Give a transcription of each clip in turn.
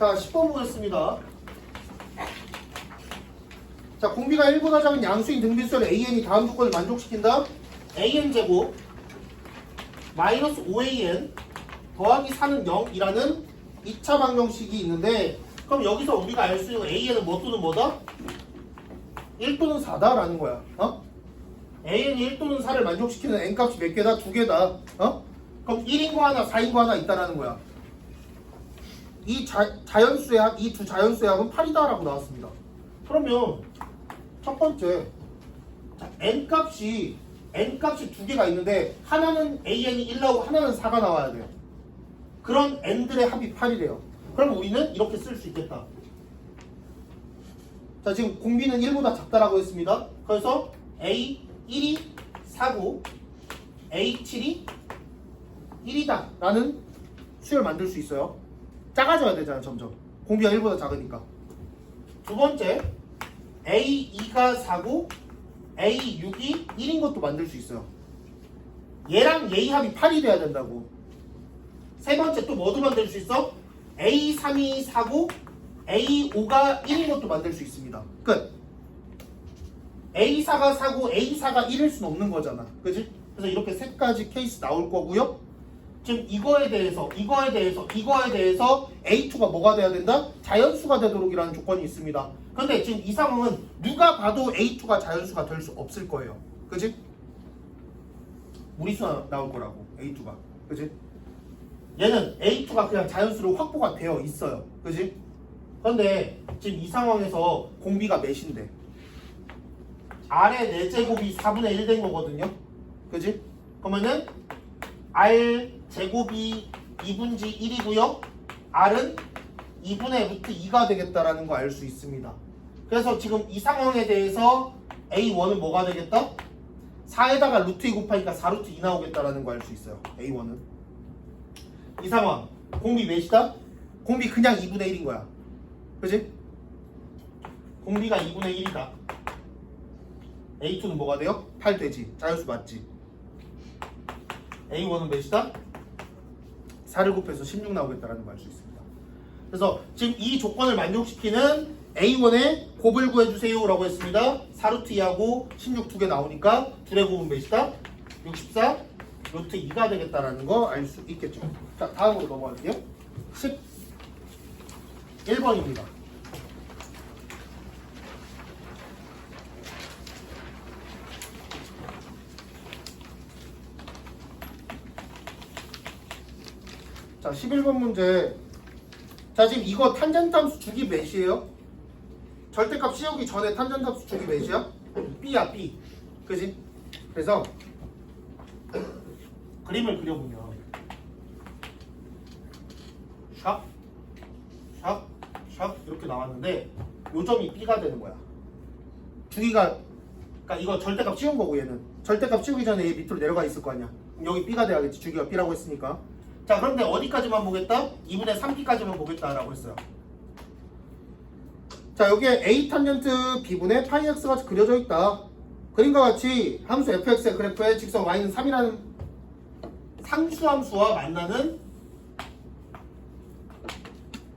자, 10번 보겠습니다. 자, 공비가 1보다 작은 양수인 등비수열 AN이 다음 조건을 만족시킨다. AN 제곱 마이너스 5AN 더하기 4는 0이라는 2차 방정식이 있는데 그럼 여기서 우리가 알 수 있는 AN은 뭐 또는 뭐다? 1 또는 4다라는 거야. 어? AN이 1 또는 4를 만족시키는 N 값이 몇 개다? 두 개다. 어? 그럼 1인 거 하나, 4인 거 하나 있다라는 거야. 이 자, 자연수의 합, 이 두 자연수의 합은 8이다라고 나왔습니다. 그러면 첫 번째 자, n 값이 n 값이 두 개가 있는데 하나는 an이 1 나오고 하나는 4가 나와야 돼요. 그런 n들의 합이 8이래요. 그럼 우리는 이렇게 쓸 수 있겠다. 자 지금 공비는 1보다 작다라고 했습니다. 그래서 a 1이 4고 a 7이 1이다 라는 수를 만들 수 있어요. 작아져야 되잖아 점점. 공비가 1보다 작으니까. 두 번째 A2가 4고 A6이 1인 것도 만들 수 있어요. 얘랑 얘의 합이 8이 돼야 된다고. 세 번째 또 뭐도 만들 수 있어? A3이 4고 A5가 1인 것도 만들 수 있습니다. 끝. A4가 4고 A4가 1일 수는 없는 거잖아. 그지? 그래서 이렇게 세 가지 케이스 나올 거고요. 지금 이거에 대해서, 이거에 대해서, 이거에 대해서 A2가 뭐가 돼야 된다? 자연수가 되도록이라는 조건이 있습니다. 근데 지금 이 상황은 누가 봐도 A2가 자연수가 될 수 없을 거예요. 그지? 무리수가 나올 거라고, A2가. 그지? 얘는 A2가 그냥 자연수로 확보가 되어 있어요. 그지? 그런데 지금 이 상황에서 공비가 몇인데? R의 4제곱이 4분의 1 된 거거든요. 그지? 그러면은 R 제곱이 2분지 1이고요. R은 2분의 루트 2가 되겠다라는 거 알 수 있습니다. 그래서 지금 이 상황에 대해서 A1은 뭐가 되겠다? 4에다가 루트 2 곱하니까 4루트 2 나오겠다라는 거 알 수 있어요. A1은. 이 상황. 공비 몇이다? 공비 그냥 2분의 1인 거야. 그지? 공비가 2분의 1이다. A2는 뭐가 돼요? 8 되지. 자연수 맞지? A1은 몇이다? 4를 곱해서 16 나오겠다라는 걸 알 수 있습니다. 그래서 지금 이 조건을 만족시키는 A1의 곱을 구해주세요 라고 했습니다. 4루트 2하고 16 두 개 나오니까 둘의 곱은 몇이다? 64 루트 2가 되겠다라는 거 알 수 있겠죠. 자 다음으로 넘어갈게요. 11번입니다. 자, 11번 문제. 자, 지금 이거 탄젠트 함수 주기 몇이에요? 절대값 씌우기 전에 탄젠트 함수 주기 몇이야? B야, B. 그지? 그래서 그림을 그려보면 샵, 샵, 샵 이렇게 나왔는데 요점이 B가 되는 거야. 주기가 그러니까 이거 절대값 씌운 거고 얘는 절대값 씌우기 전에 얘 밑으로 내려가 있을 거 아니야. 여기 B가 돼야겠지. 주기가 B라고 했으니까. 자 그런데 어디까지만 보겠다? 2분의 3B까지만 보겠다라고 했어요. 자 여기에 A 탄젠트 B분의 파이 X가 그려져 있다. 그림과 같이 함수 fx의 그래프에 직선 y는 3이라는 상수함수와 만나는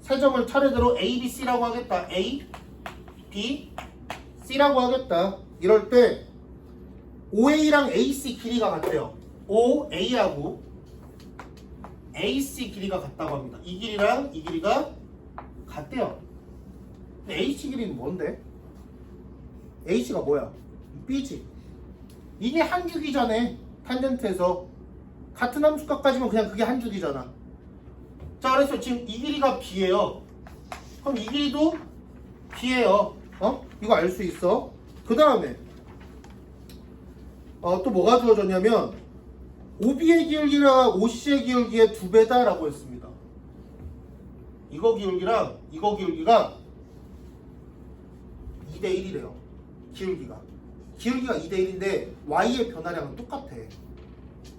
세 점을 차례대로 A, B, C라고 하겠다. A, B, C라고 하겠다. 이럴 때 OA랑 AC 길이가 같아요. OA하고 AC 길이가 같다고 합니다. 이 길이랑 이 길이가 같대요. 근데 AC 길이는 뭔데? H가 뭐야? B지. 이게 한 주기잖아. 탄젠트에서 같은 함수값까지면 그냥 그게 한 주기잖아. 자, 그래서 지금 이 길이가 B예요. 그럼 이 길이도 B예요. 어? 이거 알 수 있어. 그 다음에 어, 또 뭐가 주어졌냐면 OB의 기울기가 OC의 기울기의 두 배다라고 했습니다. 이거 기울기랑 이거 기울기가 2대 1이래요. 기울기가. 기울기가 2대 1인데 Y의 변화량은 똑같아.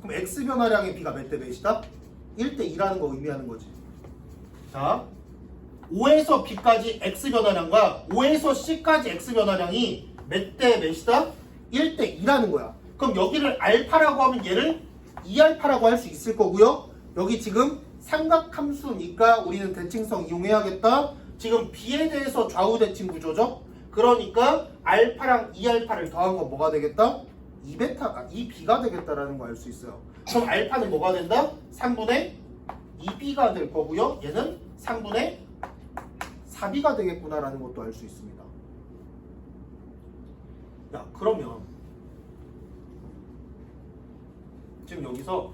그럼 X 변화량의 B가 몇 대 몇이다? 1대 2라는 거 의미하는 거지. 자, 5에서 B까지 X 변화량과 5에서 C까지 X 변화량이 몇 대 몇이다? 1대 2라는 거야. 그럼 여기를 알파라고 하면 얘를 2알파라고 할 수 있을 거고요. 여기 지금 삼각함수니까 우리는 대칭성 이용해야겠다. 지금 B에 대해서 좌우 대칭 구조죠. 그러니까 알파랑 2알파를 더한 건 뭐가 되겠다? 2베타, 아, 2B가 되겠다라는 거 알 수 있어요. 그럼 알파는 뭐가 된다? 3분의 2B가 될 거고요. 얘는 3분의 4B가 되겠구나라는 것도 알 수 있습니다. 야, 그러면 지금 여기서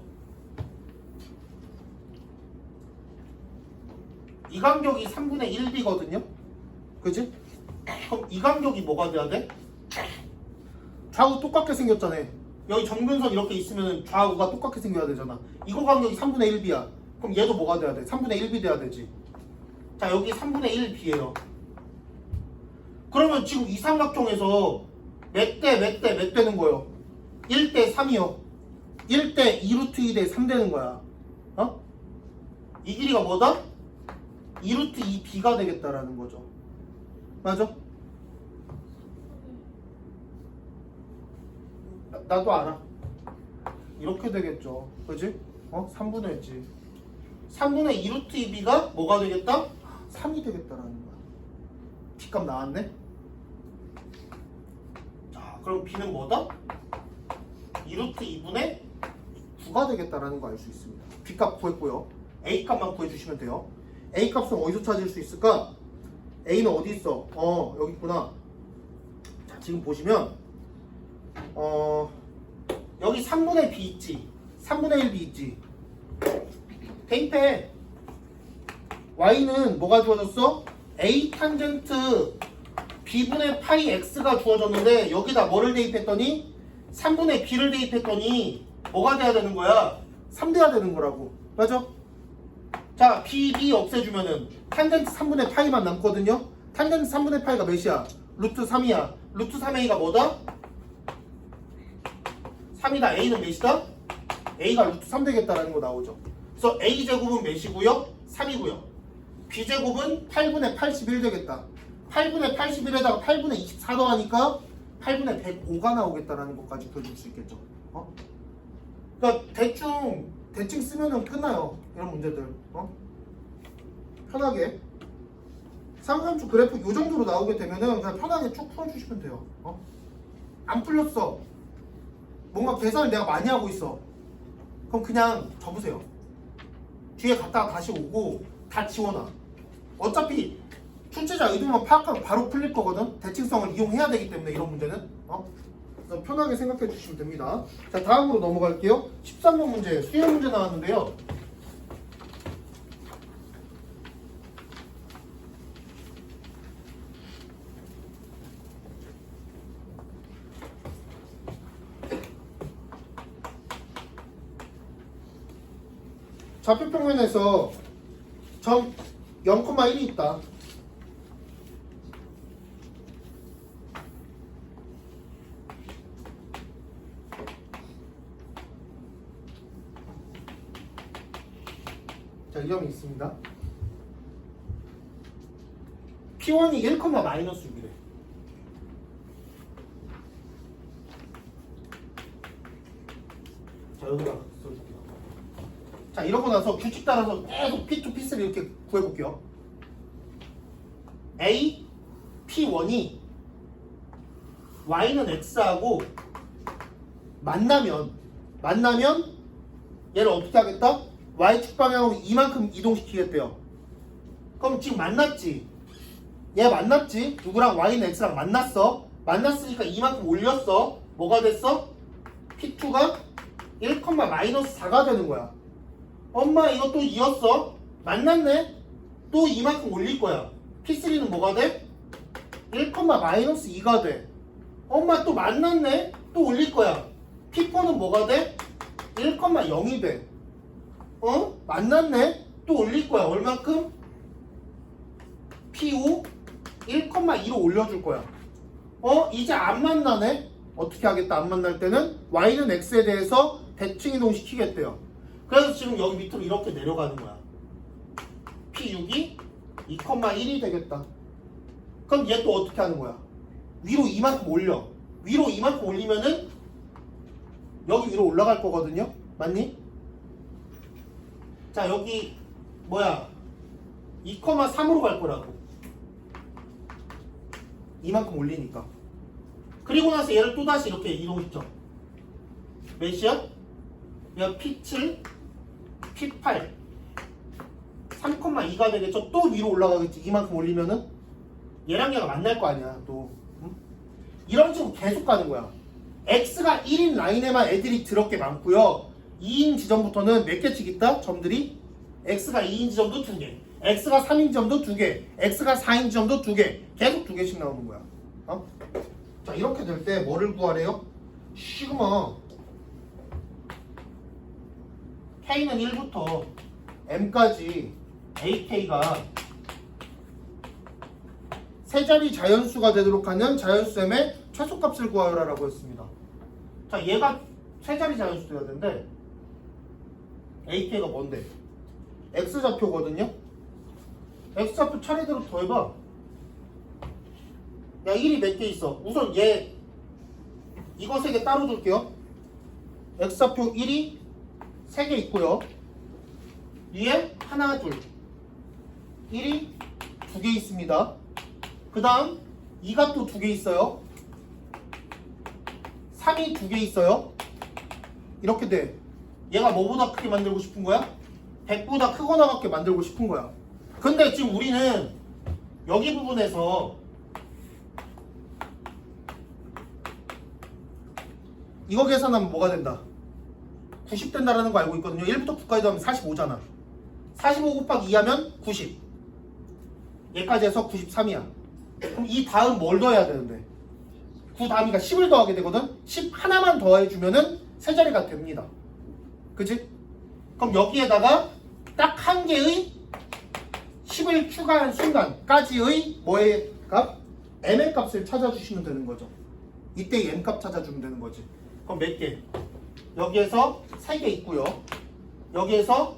이 간격이 3분의 1B거든요? 그지? 그럼 이 간격이 뭐가 돼야 돼? 좌우 똑같게 생겼잖아. 여기 점근선 이렇게 있으면 좌우가 똑같게 생겨야 되잖아. 이거 간격이 3분의 1B야. 그럼 얘도 뭐가 돼야 돼? 3분의 1B 돼야 되지. 자, 여기 3분의 1B예요. 그러면 지금 이 삼각형에서 몇 대 몇 대 몇 되는 거예요? 1대 3이요. 1대 2루트 2대 3 되는 거야. 어? 이 길이가 뭐다? 2루트 2B가 되겠다라는 거죠. 맞아? 나, 나도 알아. 이렇게 되겠죠. 그지? 어? 3분의 1지. 3분의 2루트 2B가 뭐가 되겠다? 3이 되겠다라는 거야. B값 나왔네? 자, 그럼 B는 뭐다? 2루트 2분의 9가 되겠다라는 거 알 수 있습니다. B값 구했고요. A값만 구해주시면 돼요. A값은 어디서 찾을 수 있을까? A는 어디 있어? 어, 여기 있구나. 자, 지금 보시면 어, 여기 3분의 B 있지? 3분의 1B 있지? 대입해. Y는 뭐가 주어졌어? A 탄젠트 B분의 파이 X가 주어졌는데 여기다 뭐를 대입했더니 3분의 B를 대입했더니 뭐가 돼야 되는 거야? 3 돼야 되는 거라고. 맞아? 자, B, B 없애주면은 탄젠트 3분의 파이만 남거든요. 탄젠트 3분의 파이가 몇이야? 루트 3이야. 루트 3A가 뭐다? 3이다. A는 몇이다? A가 루트 3 되겠다라는 거 나오죠. 그래서 A 제곱은 몇이고요? 3이고요. B 제곱은 8분의 81 되겠다. 8분의 81에다가 8분의 24 더하니까 8분의 105가 나오겠다라는 것까지 그려줄 수 있겠죠. 어? 그러니까 대충 대칭 쓰면은 끝나요. 이런 문제들. 어? 편하게 삼각함수 그래프 요 정도로 나오게 되면은 그냥 편하게 쭉 풀어주시면 돼요. 어? 안 풀렸어. 뭔가 계산을 내가 많이 하고 있어. 그럼 그냥 접으세요. 뒤에 갔다가 다시 오고 다 지워놔. 어차피 출제자 의도만 파악하고 바로 풀릴 거거든. 대칭성을 이용해야 되기 때문에 이런 문제는. 어? 편하게 생각해 주시면 됩니다. 자, 다음으로 넘어갈게요. 13번 문제, 수행 문제 나왔는데요. 좌표 평면에서 점 0,1이 있다. 자, 이 점이 있습니다. P1이 1, 마이너스 6이래. 자, 여기다 써줄게요. 자, 이러고 나서 규칙 따라서 계속 P2, P3 이렇게 구해볼게요. A, P1이 Y는 X하고 만나면, 만나면 얘를 어떻게 하겠다? Y축 방향으로 이만큼 이동시키겠대요. 그럼 지금 만났지? 얘 만났지? 누구랑 Y는 X랑 만났어? 만났으니까 이만큼 올렸어. 뭐가 됐어? P2가 1, 마이너스 4가 되는 거야. 엄마 이거 또 이었어? 만났네? 또 이만큼 올릴 거야. P3는 뭐가 돼? 1, 마이너스 2가 돼. 엄마 또 만났네? 또 올릴 거야. P4는 뭐가 돼? 1, 0이 돼. 어? 만났네? 또 올릴 거야. 얼만큼? P5 1,2로 올려줄 거야. 어? 이제 안 만나네? 어떻게 하겠다? 안 만날 때는 Y는 X에 대해서 대칭 이동시키겠대요. 그래서 지금 여기 밑으로 이렇게 내려가는 거야. P6이 2,1이 되겠다. 그럼 얘 또 어떻게 하는 거야? 위로 이만큼 올려. 위로 이만큼 올리면은 여기 위로 올라갈 거거든요. 맞니? 자 여기 뭐야? 2,3으로 갈 거라고. 이만큼 올리니까. 그리고 나서 얘를 또다시 이렇게 이동시켜. 몇이야? 얘가 P7 P8 3,2가 되겠죠? 또 위로 올라가겠지. 이만큼 올리면은? 얘랑 얘가 만날 거 아니야 또. 응? 이런 식으로 계속 가는 거야. X가 1인 라인에만 애들이 더럽게 많고요 2인 지점부터는 몇 개씩 있다? 점들이 X가 2인 지점도 2개 X가 3인 지점도 2개 X가 4인 지점도 2개 계속 2개씩 나오는 거야 어? 자 이렇게 될 때 뭐를 구하래요? 시그마 K는 1부터 M까지 AK가 세 자리 자연수가 되도록 하는 자연수 M의 최소값을 구하여라라고 했습니다. 자, 얘가 세 자리 자연수 돼야 되는데 AK가 뭔데? X 좌표거든요. X 좌표 차례대로 더해봐. 야, 1이 몇 개 있어? 우선 얘 이거 세 개 따로 둘게요. X 좌표 1이 세 개 있고요. 위에 하나, 둘. 1이 두 개 있습니다. 그 다음 2가 또 두 개 있어요. 3이 두 개 있어요. 이렇게 돼. 얘가 뭐보다 크게 만들고 싶은 거야? 100보다 크거나 같게 만들고 싶은 거야. 근데 지금 우리는 여기 부분에서 이거 계산하면 뭐가 된다? 90 된다라는 거 알고 있거든요. 1부터 9까지 하면 45잖아. 45 곱하기 2 하면 90. 얘까지 해서 93이야. 그럼 이 다음 뭘 더해야 되는데? 9 다음이니까 10을 더하게 되거든? 10 하나만 더해주면은 세 자리가 됩니다. 그치? 그럼 여기에다가 딱 한 개의 10을 추가한 순간까지의 뭐의 값? m의 값을 찾아주시면 되는 거죠. 이때 이 m 값 찾아주면 되는 거지. 그럼 몇 개? 여기에서 3개 있고요. 여기에서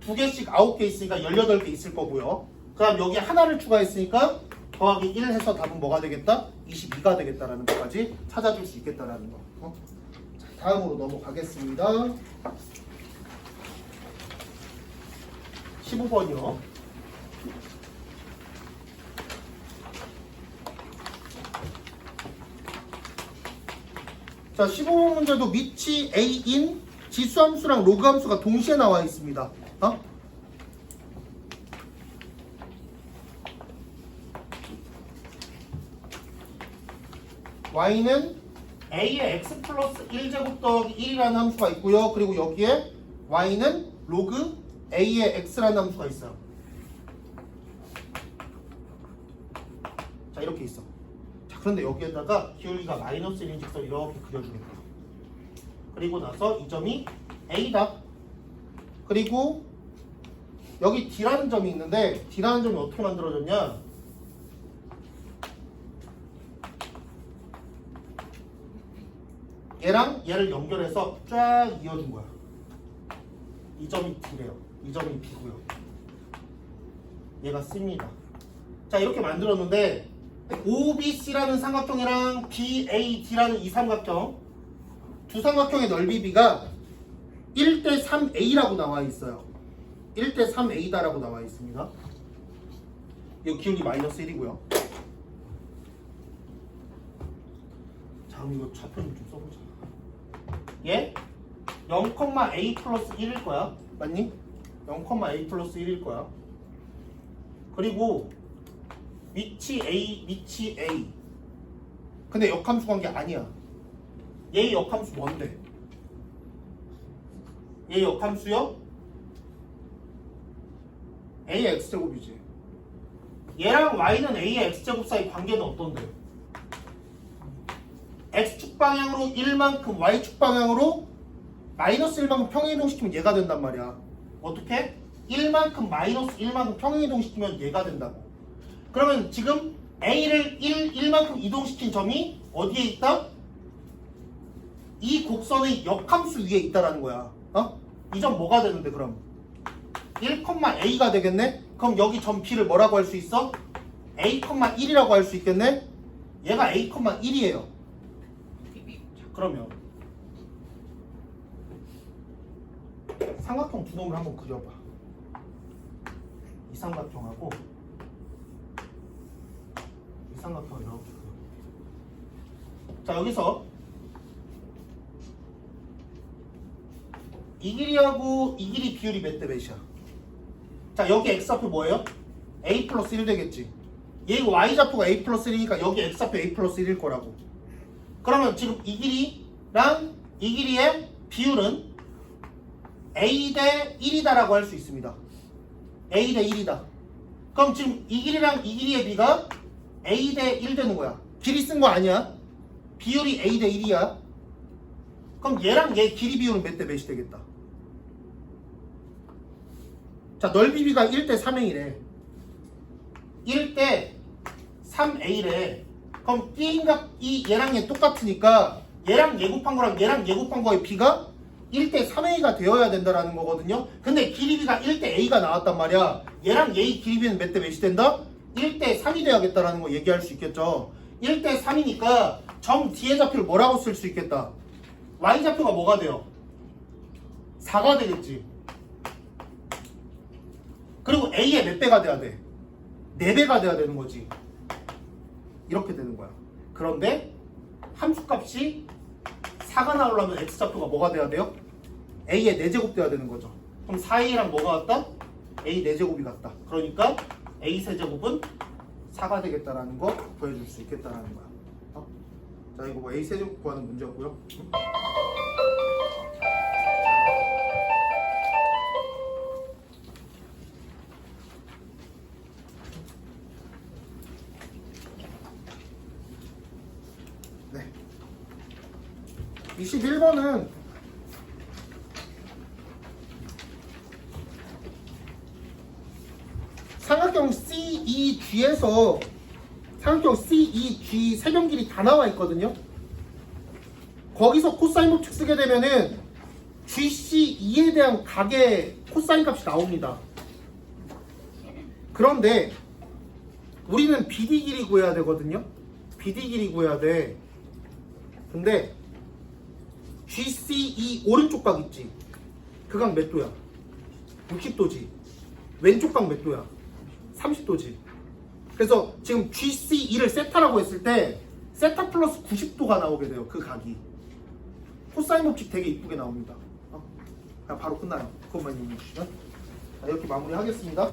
두 개씩 9개 있으니까 18개 있을 거고요. 그 다음 여기 하나를 추가했으니까 더하기 1 해서 답은 뭐가 되겠다? 22가 되겠다라는 것까지 찾아줄 수 있겠다라는 거. 어? 자, 다음으로 넘어가겠습니다. 15번이요. 자, 15번 문제도 미치 A인 지수함수랑 로그함수가 동시에 나와 있습니다. 어? y는 a의 x 플러스 1제곱 더하기 1이라는 함수가 있고요. 그리고 여기에 y는 로그 a의 x라는 함수가 있어요. 자 이렇게 있어. 자 그런데 여기에다가 기울기가 마이너스 1인 직선 이렇게 그려주겠다. 그리고 나서 이 점이 a다. 그리고 여기 d라는 점이 있는데 d라는 점이 어떻게 만들어졌냐? 얘랑 얘를 연결해서 쫙 이어준 거야. 이 점이 D래요. 이 점이 B고요. 얘가 C입니다. 자 이렇게 만들었는데 OBC라는 삼각형이랑 BAD라는 이 삼각형 두 삼각형의 넓이 B가 1대 3A라고 나와 있어요. 1대 3A다라고 나와 있습니다. 이 기울기 마이너스 1이고요. 자 그럼 이거 좌표를 좀 써보자. 얘 0,a 플러스 1일 거야. 맞니? 0,a 플러스 1일 거야. 그리고 위치 a, 위치 a. 근데 역함수 관계 아니야. 얘 역함수 뭔데? 얘 역함수요? a의 x제곱이지. 얘랑 y는 a의 x제곱 사이 관계는 어떤데? X축 방향으로 1만큼 y축 방향으로 마이너스 1만큼 평행이동시키면 얘가 된단 말이야. 어떻게? 1만큼 마이너스 1만큼 평행이동시키면 얘가 된다고. 그러면 지금 a를 1, 1만큼 이동시킨 점이 어디에 있다? 이 곡선의 역함수 위에 있다라는 거야. 어? 이 점 뭐가 되는데 그럼? 1,a가 되겠네? 그럼 여기 점 B를 뭐라고 할 수 있어? a,1이라고 할 수 있겠네? 얘가 a,1이에요. 그러면 삼각형 두 놈을 한번 그려봐. 이 삼각형하고 이 삼각형 이렇게 자 여기서 이 길이하고 이 길이 비율이 몇 대 몇이야? 자 여기 x좌표 뭐예요? a 플러스 1 되겠지 얘 y좌표가 a 플러스 1이니까 여기 x좌표 a 플러스 1일 거라고 그러면 지금 이 길이랑 이 길이의 비율은 a 대 1이다라고 할 수 있습니다. A 대 1이다. 그럼 지금 이 길이랑 이 길이의 비가 a 대 1 되는 거야. 길이 쓴 거 아니야? 비율이 a 대 1이야. 그럼 얘랑 얘 길이 비율은 몇 대 몇이 되겠다? 자 넓이 비가 1대 3a래. 1대 3a래 그럼 B인각 이 얘랑 얘 똑같으니까 얘랑 얘 곱한 거랑 얘랑 얘 곱한 거의 B가 1대 3a가 되어야 된다라는 거거든요 근데 길이비가 1대 a가 나왔단 말이야 얘랑 얘의 길이비는 몇 대 몇이 된다? 1대 3이 돼야겠다라는 거 얘기할 수 있겠죠 1대 3이니까 점 뒤에 좌표를 뭐라고 쓸 수 있겠다 y좌표가 뭐가 돼요? 4가 되겠지 그리고 a의 몇 배가 돼야 돼? 4배가 돼야 되는 거지 이렇게 되는 거야 그런데 함수값이 4가 나오려면 x좌표가 뭐가 돼야 돼요? a의 4제곱 돼야 되는 거죠 그럼 4a랑 뭐가 같다? a 4제곱이 같다 그러니까 a 세제곱은 4가 되겠다라는 거 보여줄 수 있겠다라는 거야 어? 자 이거 뭐 a 세제곱 구하는 문제였고요 21번은 삼각형 CEG에서 삼각형 CEG 세경 길이 다 나와 있거든요. 거기서 코사인 법칙 쓰게 되면은 GC2에 대한 각의 코사인 값이 나옵니다. 그런데 우리는 BD 길이 구해야 되거든요. BD 길이 구해야 돼. 근데 GCE 오른쪽 각 있지? 그 각 몇 도야? 60도지. 왼쪽 각 몇 도야? 30도지. 그래서 지금 GC2를 세타라고 했을 때 세타 플러스 90도가 나오게 돼요. 그 각이. 코사인 법칙 되게 이쁘게 나옵니다. 어? 바로 끝나요. 그것만 이용해 주시면. 자, 이렇게 마무리하겠습니다.